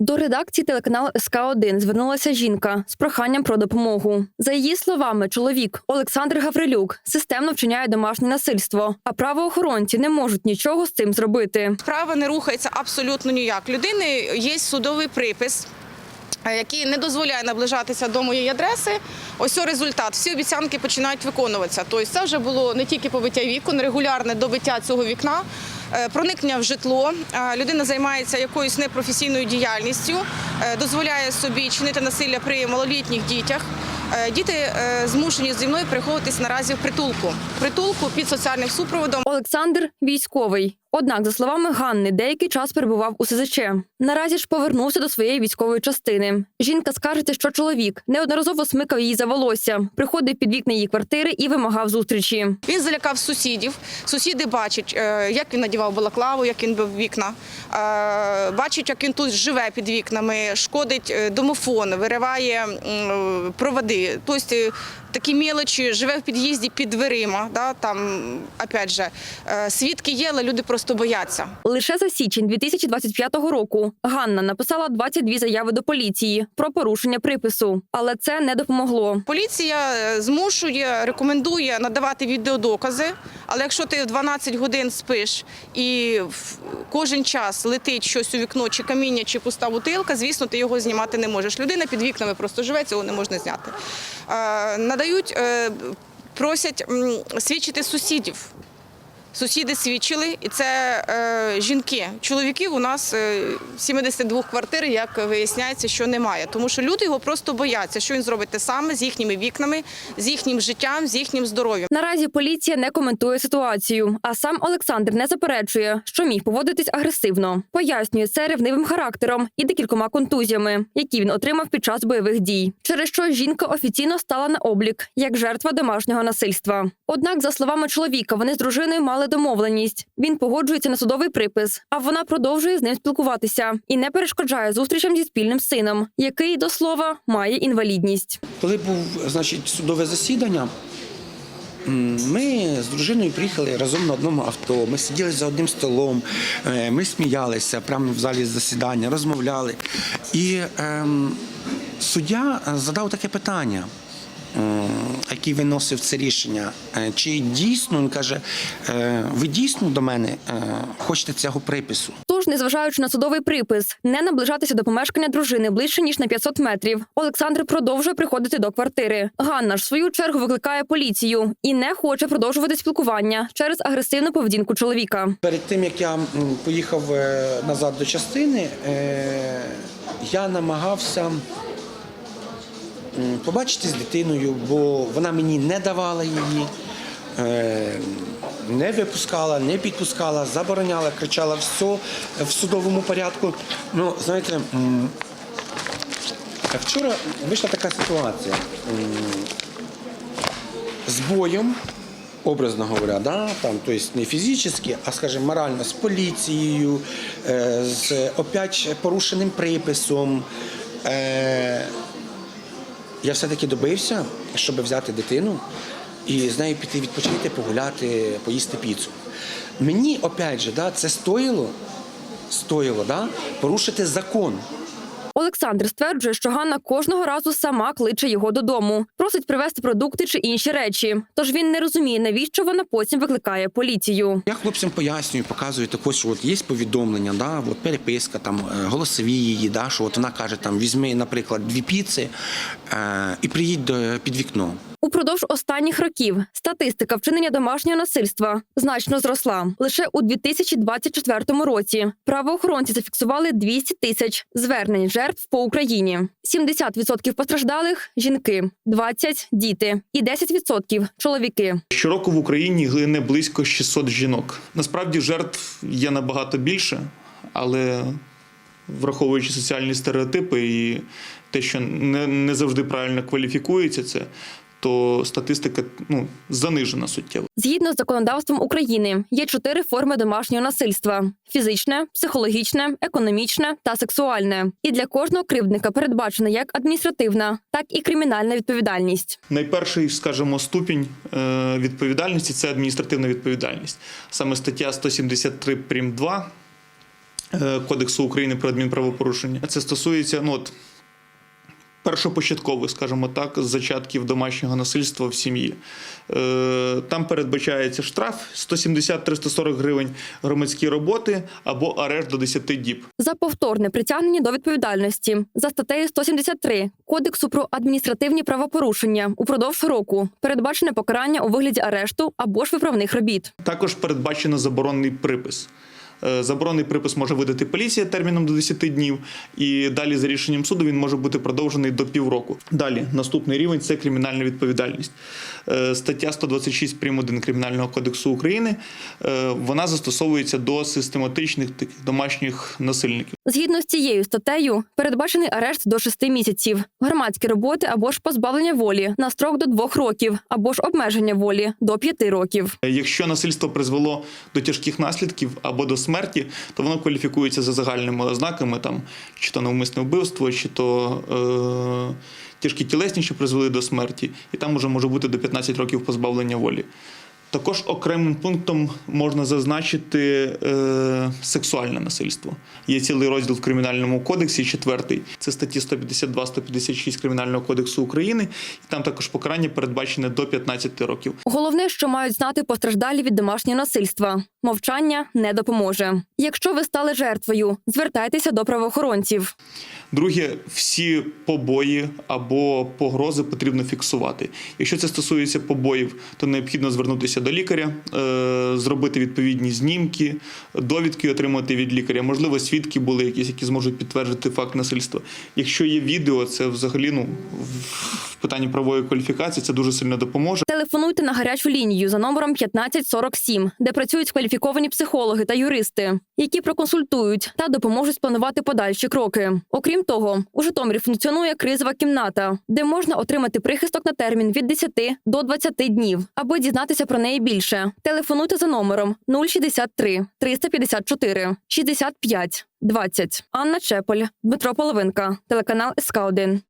До редакції телеканалу СК 1 звернулася жінка з проханням про допомогу. За її словами, чоловік Олександр Гаврилюк системно вчиняє домашнє насильство, а правоохоронці не можуть нічого з цим зробити. Справа не рухається абсолютно ніяк. Людини є судовий припис. е, Який не дозволяє наближатися до моєї адреси. Ось результат. Всі обіцянки починають виконуватися. Тобто це вже було не тільки побиття вікон, регулярне добиття цього вікна, проникнення в житло. Е, Людина займається якоюсь непрофесійною діяльністю, е, дозволяє собі чинити насилля при малолітніх дітях. Е, Діти е, змушені зі мною приходитись наразі в притулку. Притулку під соціальним супроводом. Олександр військовий. Однак, за словами Ганни, деякий час перебував у СЗЧ. Наразі ж повернувся до своєї військової частини. Жінка скаржиться, що чоловік неодноразово смикав її за волосся, приходив під вікна її квартири і вимагав зустрічі. Він залякав сусідів. Сусіди бачать, е, як він надівав балаклаву, як він бив вікна. Е, Бачать, як він тут живе під вікнами, шкодить е, домофон, вириває проводи. Тобто е, такі мелочі, живе в під'їзді під дверима. Да, там, опять же, свідки є, але люди просто бояться. Лише за січень 2025 року Ганна написала 22 заяви до поліції про порушення припису, але це не допомогло. Поліція змушує, рекомендує надавати відеодокази, але якщо ти в 12 годин спиш і кожен час летить щось у вікно, чи каміння, чи пуста бутилка, звісно, ти його знімати не можеш. Людина під вікнами просто живе, цього не можна зняти. Е, Надають, е, просять свідчити сусідів. Сусіди свідчили, і це е, жінки. Чоловіків у нас е, 72 квартир, як виясняється, що немає. Тому що люди його просто бояться, що він зробить те саме з їхніми вікнами, з їхнім життям, з їхнім здоров'ям. Наразі поліція не коментує ситуацію, а сам Олександр не заперечує, що міг поводитись агресивно. Пояснює це ревнивим характером і декількома контузіями, які він отримав під час бойових дій, через що жінка офіційно стала на облік як жертва домашнього насильства. Однак, за словами чоловіка, вони з дружиною мали домовленість. Він погоджується на судовий припис, а вона продовжує з ним спілкуватися і не перешкоджає зустрічам зі спільним сином, який до слова має інвалідність. Коли був значить, судове засідання, ми з дружиною приїхали разом на одному авто. Ми сиділи за одним столом, е, ми сміялися прямо в залі засідання, розмовляли. І ем, суддя задав таке питання. Який виносив це рішення, Е, чи дійсно він каже, е, ви дійсно до мене е, хочете цього припису? Тож, незважаючи на судовий припис, не наближатися до помешкання дружини ближче ніж на 500 метрів. Олександр продовжує приходити до квартири. Ганна ж в свою чергу викликає поліцію і не хоче продовжувати спілкування через агресивну поведінку чоловіка. Перед тим як я поїхав назад до частини, я намагався побачити з дитиною, бо вона мені не давала її, е, не випускала, не підпускала, забороняла, кричала все в судовому порядку. Ну, знаєте, вчора вийшла така ситуація. З боєм, образно говоря, да, там, то есть не фізично, а скажімо, морально, з поліцією, е, з опять порушеним приписом. Я все-таки добився, щоб взяти дитину і з нею піти відпочити, погуляти, поїсти піцу. Мені, опять же, да, це стоїло, стоїло да, порушити закон. Олександр стверджує, що Ганна кожного разу сама кличе його додому, просить привезти продукти чи інші речі. Тож він не розуміє, навіщо вона потім викликає поліцію. Я хлопцям пояснюю, показую також, що от є повідомлення, да, от переписка, там е, голосові її, да, що от вона каже, там візьми, наприклад, дві піци е, і приїдь до, під вікно. Упродовж останніх років статистика вчинення домашнього насильства значно зросла. Лише у 2024 році правоохоронці зафіксували 200 тисяч звернень жертв по Україні. 70% постраждалих жінки, 20 – діти і 10% – чоловіки. Щороку в Україні гине близько 600 жінок. Насправді жертв є набагато більше, але враховуючи соціальні стереотипи і те, що не, не завжди правильно кваліфікується це, то статистика ну, занижена суттєво. Згідно з законодавством України, є чотири форми домашнього насильства: фізичне, психологічне, економічне та сексуальне. І для кожного кривдника передбачена як адміністративна, так і кримінальна відповідальність. Найперший, скажімо, ступінь е, відповідальності це адміністративна відповідальність. Саме стаття 173 прим. 2 е, Кодексу України про адмінправопорушення. Це стосується ну, от, першопочаткових, скажімо так, зачатків домашнього насильства в сім'ї. Е, Там передбачається штраф 170-340 гривень, громадські роботи або арешт до 10 діб. За повторне притягнення до відповідальності за статтею 173 Кодексу про адміністративні правопорушення упродовж року передбачене покарання у вигляді арешту або ж виправних робіт. Також передбачено заборонний припис. Е, Заборонний припис може видати поліція терміном до 10 днів, і далі за рішенням суду він може бути продовжений до півроку. Далі наступний рівень це кримінальна відповідальність. Е, Стаття 126 прим. 1 Кримінального кодексу України е, вона застосовується до систематичних таких домашніх насильників. Згідно з цією статтею, передбачений арешт до 6 місяців, громадські роботи або ж позбавлення волі на строк до 2 років, або ж обмеження волі до 5 років. Якщо насильство призвело до тяжких наслідків або до смерті, то воно кваліфікується за загальними ознаками, там чи то навмисне вбивство, чи то е, тяжкі тілесні, що призвели до смерті, і там уже може бути до 15 років позбавлення волі. Також окремим пунктом можна зазначити е, сексуальне насильство. Є цілий розділ в кримінальному кодексі, четвертий. Це статті 152-156 Кримінального кодексу України. І там також покарання передбачене до 15 років. Головне, що мають знати постраждалі від домашнього насильства. Мовчання не допоможе. Якщо ви стали жертвою, звертайтеся до правоохоронців. Друге, всі побої або погрози потрібно фіксувати. Якщо це стосується побоїв, то необхідно звернутися до лікаря, е, зробити відповідні знімки, довідки отримати від лікаря. Можливо, свідки були якісь, які зможуть підтвердити факт насильства. Якщо є відео, це взагалі ну в питанні правової кваліфікації це дуже сильно допоможе. Телефонуйте на гарячу лінію за номером 1547, де працюють кваліфіковані психологи та юристи, які проконсультують та допоможуть спланувати подальші кроки. Окрім того, у Житомирі функціонує кризова кімната, де можна отримати прихисток на термін від 10 до 20 днів, аби дізнатися про неї більше. Телефонуйте за номером 063 354 65 20. Анна Чеполь, Дмитро Половинка, телеканал СК 1